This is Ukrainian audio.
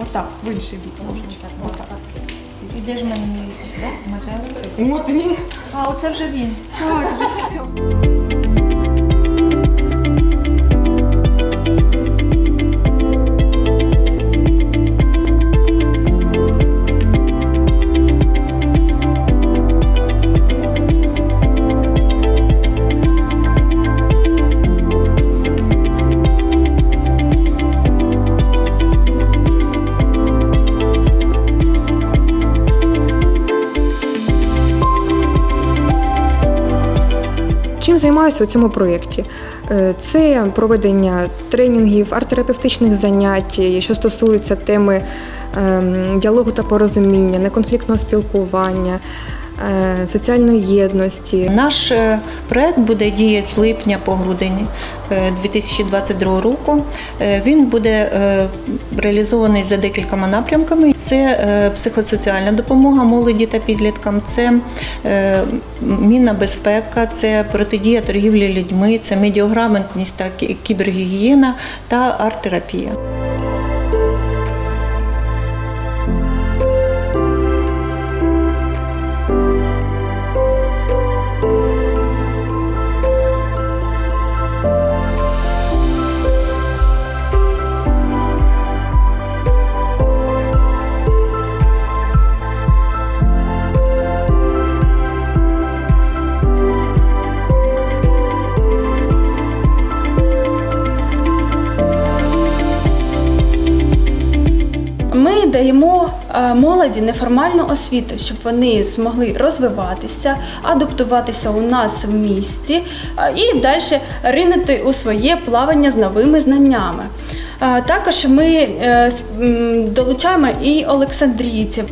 Отак, в інший бік трошечки. Отак. І де ж в мене мій метелик? От він. А, оце вже він. Так, вже все. Чим займаюся у цьому проєкті? Е, Це проведення тренінгів, арт-терапевтичних занять, що стосуються теми ем, діалогу та порозуміння, неконфліктного спілкування, е, соціальної єдності. Наш е, проект буде діяти з липня по грудень е, 2022 року. Е, Він буде е, реалізований за декількома напрямками. Це е, психосоціальна допомога молоді та підліткам, це е, мінна безпека, це протидія торгівлі людьми, це медіаграмотність та кібергігієна та арт-терапія. Даємо е, молоді неформальну освіту, щоб вони змогли розвиватися, адаптуватися у нас в місті е, і далі ринути у своє плавання з новими знаннями. Е, Також ми долучаємо і олександрійців.